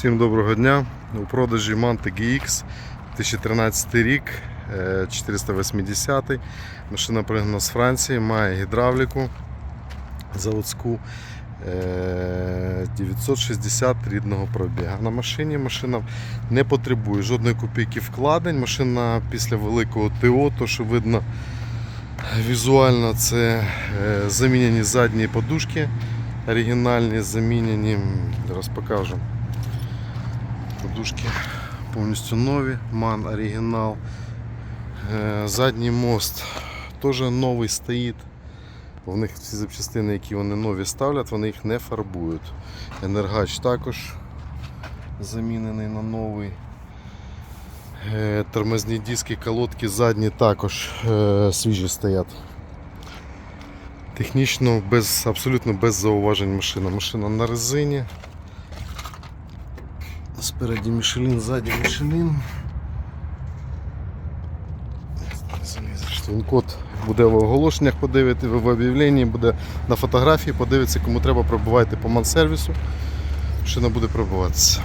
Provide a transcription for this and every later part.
Всім доброго дня. У продажі Mante GX 2013 рік, е, 480. Машина пригнана з Франції, має гідравліку заводську. е, 960 рідного пробіга. На машині машина не потребує жодної копійки вкладень. Машина після великого ТО, то що видно візуально, це е, замінені задні подушки. Оригінальні замінені. Зараз покажу. Подушки повністю нові, ман оригінал. Е, Задній мост теж новий стоїть. В них всі запчастини, які вони нові ставлять, вони їх не фарбують. Енергач також замінений на новий. Е, Тормозні диски, колодки задні також е, свіжі стоять. Технічно без, абсолютно без зауважень машина. Машина на резині. Спереді Мішелін, ззаді Мішелін. Він код буде в оголошеннях подивити, в об'явленні, буде на фотографії, подивитися, кому треба пробивайте по мансервісу. Машина буде пробиватися.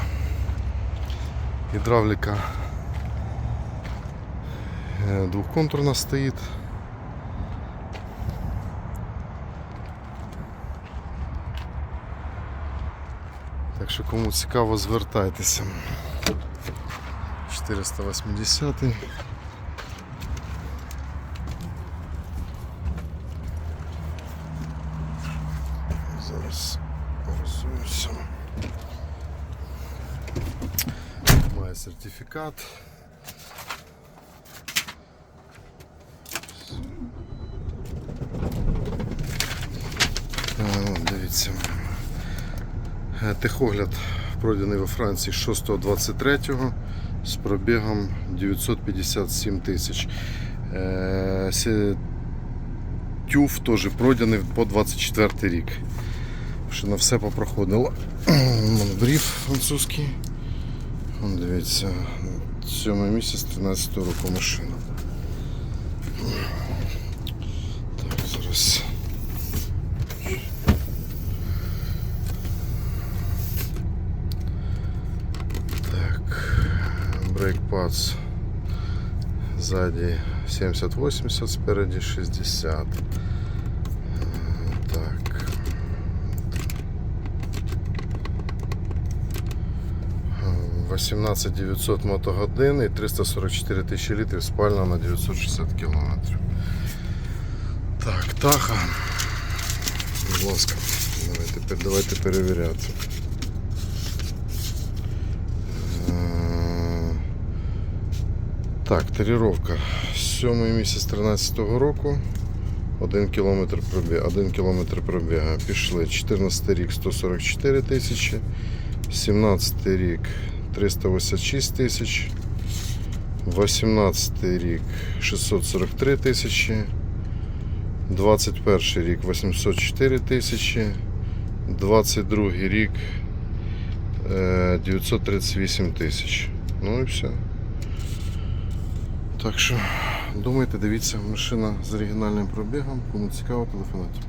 Гідравліка е, двохконтурна стоїть. Так що кому цікаво, звертайтеся. 480. Зараз розуміюся. Має сертифікат. Дивіться. Е, Техогляд пройдений во Франції 6.23 з пробігом 957 тисяч. Е, Тюф теж пройдений по 24 рік. Машина все попроходила. Бриф французький. Вон, дивіться, 7 місяць 13 року машина. Так, зараз. Так, брейкпадс сзади 70-80, спереди 60. Е, Так. 18 900 мотогодин і 344 тисячі літрів спальна на 960 кілометрів. Так, таха. Будь ласка, давайте, давайте перевіряти. Так, таріровка. 7 місяць 13 року. 1 кілометр пробіга. 1 кілометр пробіга. Пішли. 14 рік 144 тисячі. 17 рік 386 тисяч. 18 рік 643 тисячі. 21 рік 804 тисячі. 22 рік е, 938 тисяч. Ну і все. Так що думайте, дивіться, машина з оригінальним пробігом. Кому цікаво, телефонуйте.